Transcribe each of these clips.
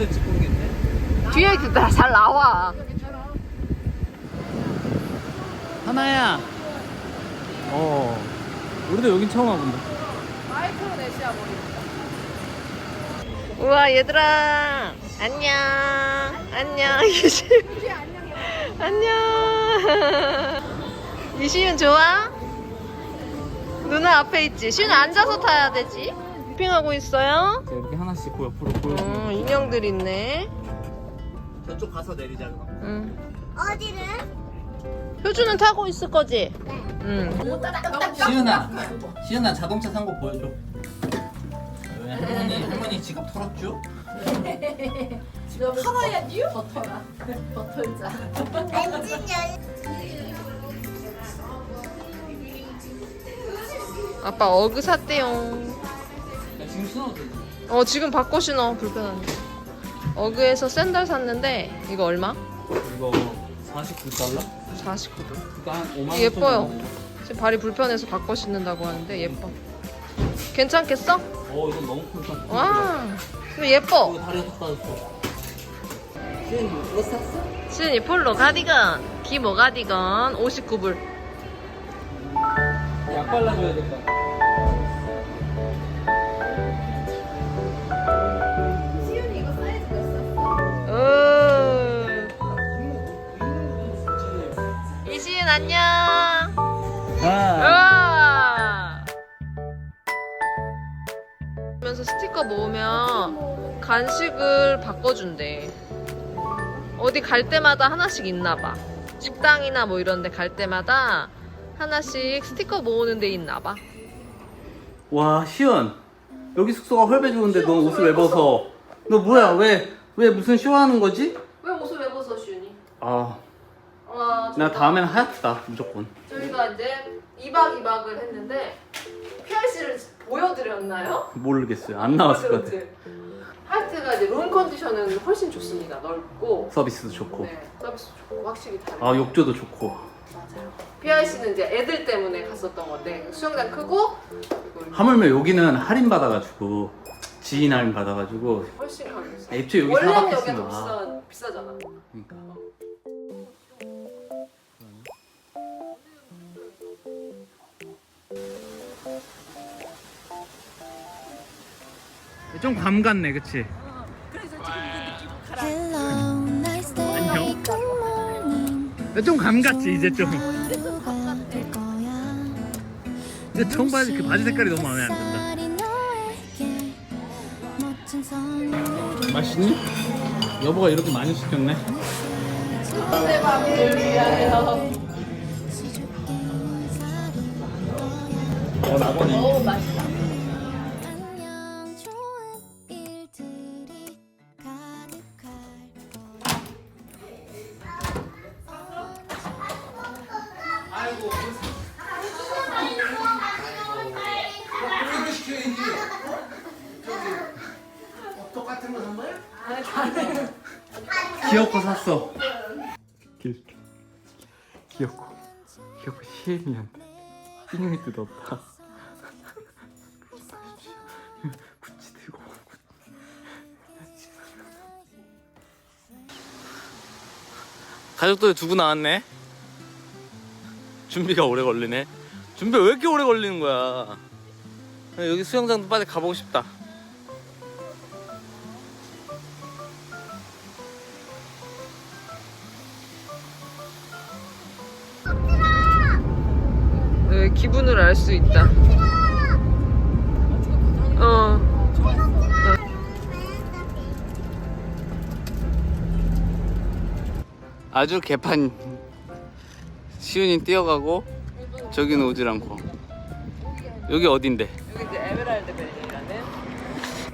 어떨지 모르겠네. 뒤에 있다 잘 나와. 하나야. 어. 우리도 여긴 처음 와본다. 마이크로네시아 머리. 우와 얘들아 안녕 안녕 이시윤 안녕 이시윤 좋아? 누나 앞에 있지 시윤 앉아서 타야 되지 쇼핑하고 있어요? 자, 이렇게 하나씩 그 옆으로 보여주면. 어 인형들 있네 저쪽 가서 내리자 그럼. 응. 어디를? 효주는 타고 있을 거지? 응 시은아, 시은아 자동차 산 거 보여줘. 왜 할머니 할머니 지갑 털었죠? 엔진 열. 아빠 어그 샀대요 야, 지금 신어도 되지? 어 지금 바꿔 신어 불편한데 어그에서 샌들 샀는데 이거 얼마? 이거 49달러? 49도 그거 한 5만 원. 예뻐요. 지금 발이 불편해서 바꿔 신는다고 하는데 예뻐. 괜찮겠어? 어 이거 너무 큰 와, 근데 예뻐. 이거 다리가 다 빠졌어. 시은이 뭐 샀어? 시은이 폴로 가디건, 기모 가디건 59불. 약 발라줘야 될것 같아. 안녕. 아. 우와. 면서 스티커 모으면 간식을 바꿔준대. 어디 갈 때마다 하나씩 있나 봐. 식당이나 뭐 이런 데 갈 때마다 하나씩 스티커 모으는 데 있나 봐. 와 시연 여기 숙소가 헐배 좋은데 너 옷을 왜 벗어? 너 뭐야 왜 왜 무슨 쇼하는 거지? 왜 옷을 왜 벗어, 시윤이? 아 아, 나 다음엔 하얗다 무조건. 저희가 이제 2박 2박을 했는데 PRC를 보여드렸나요? 모르겠어요 안 나왔을 것 같아. 하이트가 이제 룸 컨디션은 훨씬 좋습니다. 넓고 서비스도 좋고 네, 서비스 좋고 확실히 다르고 아 욕조도 좋고. 맞아요. PRC는 이제 애들 때문에 갔었던 건데 수영장 크고 그리고 하물며 여기는 할인 받아가지고 지인 할인 받아가지고 훨씬 가격이 싸. 애초에 여기 원래는 여기가 더 아, 비싸, 비싸잖아. 그러니까. 좀감 같네, 그치? Hello, nice day. 안녕. Good morning. 좀감 같지 이제 좀. 하루가 될 거야. 근데 청바지 그 바지 색깔이 너무 마음에 안 든다. 맛있니? 여보가 이렇게 많이 시켰네. 수줍게 인사를 어 나보네. 안녕 좋은 일들이 가득할 거야. 귀엽고 샀어. 귀 귀엽고 귀엽고 시애미한테 인형이 뜯었다. 가족들 두고 나왔네. 준비가 오래 걸리네. 준비 왜 이렇게 오래 걸리는 거야? 여기 수영장도 빨리 가보고 싶다. 네, 기분을 알 수 있다. 아주 개판 시윤이 뛰어가고 저기는 오질 않고 여기 어딘데? 여기 이제 에메랄드 밸리라는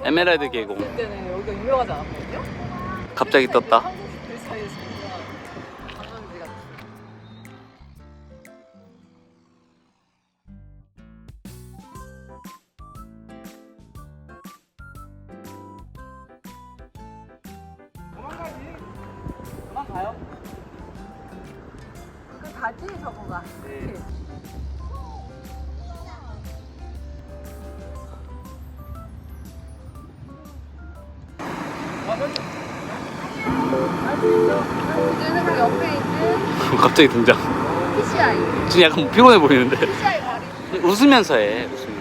에메랄드 계곡 그때는 여기가 유명하지 않았거든요? 갑자기 떴다 그 사이에서 옆에 있는 갑자기 등장. PCI. 지금 약간 피곤해 보이는데. PCI 웃으면서 해 웃으면서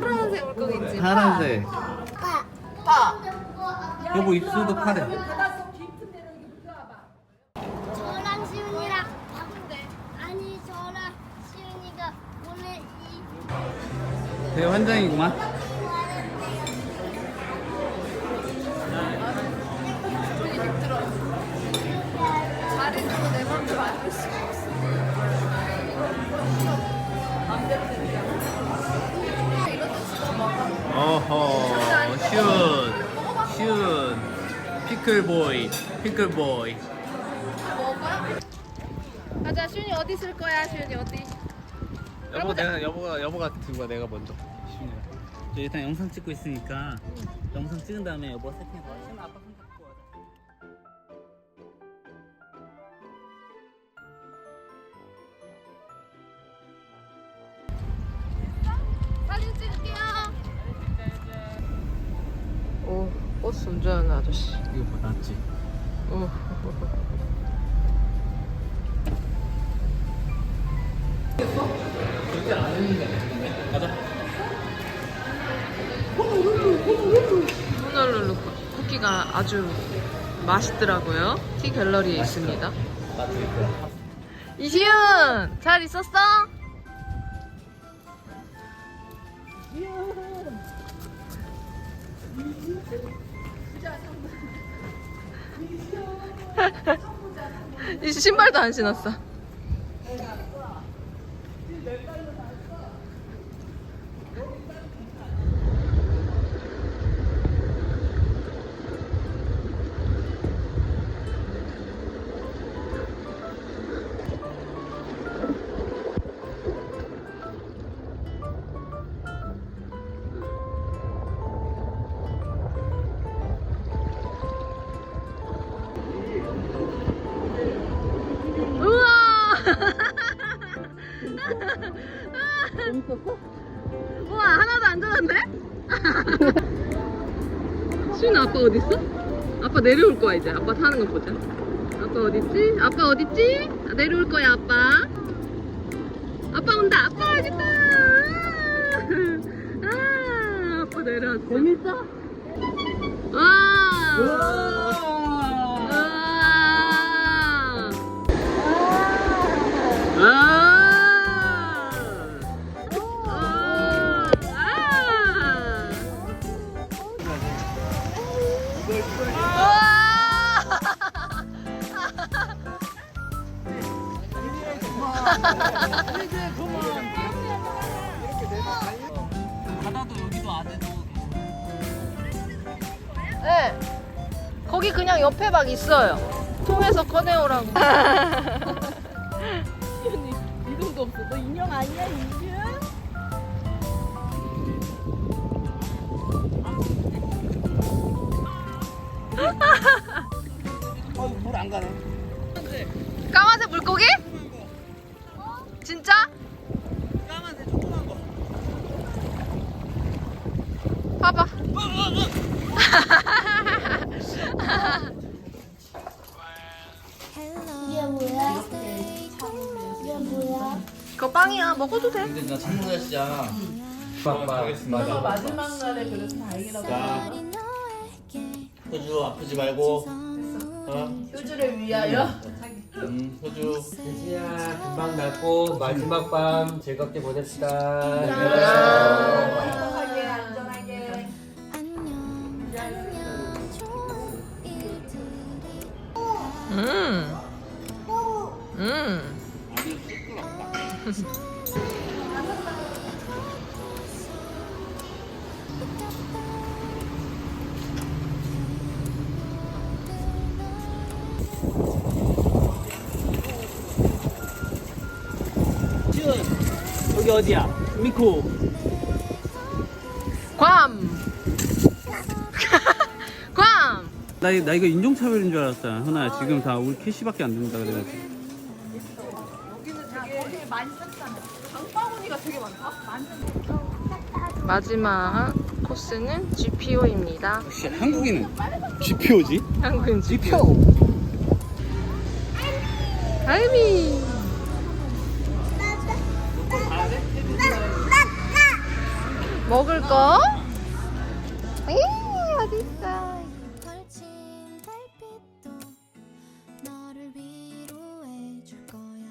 파란색 물고기 있지. 파란색. 파. 여보 입술도 파래. 저랑 시윤이랑 바쁜데. 아니 저랑 시윤이가 오늘 이 되게 환장이구만 어허 시윤 시윤 피클보이 피클보이. 가자, 시윤이 어디 쓸 거야, 시윤이 어디? 여보 내가 여보가 여보가 들고 와 내가 먼저. 저 일단 영상 찍고 있으니까 영상 찍은 다음에 여보 세팅 버스 운전하는 아저씨. 이거 봐 낫지 오. 가자 호놀룰루 쿠키가 아주 맛있더라고요. 티 갤러리에 있습니다. 이시윤, 잘 있었어? 이 신발도 안 신었어. 우와, 하나도 안 젖었네? 시윤 아빠 어딨어? 아빠 내려올 거야, 이제. 아빠 타는 거 보자. 아빠 어딨지? 아빠 어딨지? 아, 내려올 거야, 아빠. 아빠 온다, 아빠 어딨다! 아, 아빠 내려왔어. 재밌어? 와! 여기 그냥 옆에 막 있어요. 통해서 꺼내오라고. 이름도 없어. 너 인형 아니야 인형? 어, 물안 가네. 까만색 물고기? 진짜? 까만색 조그만 거. 봐봐. 어, 어, 어. 이게 뭐야? 이게 뭐야? 그거 빵이야. 먹어도 돼. 근데 나 창문자 시장 너가 마지막 날에 그래서 다행이라고. 자 효주 아프지 말고 어? 효주를 위하여. 음 효주 은지야 금방 낫고 마지막 밤 즐겁게 보냅시다. 안전 여기 어디야? 미코 괌. 괌. 나, 이- 나 이거 인종차별인 줄 알았잖아 현아야 지금 다 우리 캐시밖에 안 된다 그래가지고 마지막 코스는 GPO입니다. 혹시 한국인은 GPO지? 한국인 GPO. 할미. 먹을 거? 에이, 어딨어? 걸친 달빛도 너를 위로해 줄 거야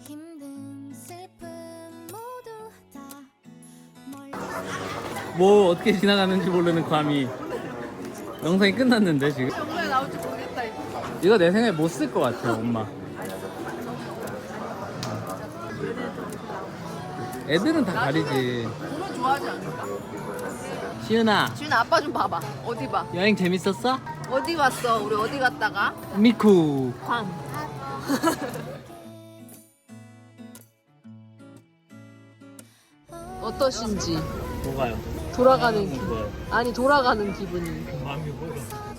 힘든 슬픔 모두 다 멀리 뭐 어떻게 지나가는지 모르는 괌이 영상이 끝났는데 지금 정말 나올지 모르겠다 이거. 이거 내 생각에 못 쓸 것 같아 엄마 애들은 다 가리지 보면 좋아하지 않을까? 시은아 지훈아 아빠 좀 봐봐. 어디 봐. 여행 재밌었어? 어디 갔어? 우리 어디 갔다가? 미쿠 괌. 어떠신지 뭐가요? 돌아가는 기 뭐야? 아니 돌아가는 기분이 마음이 뭐야?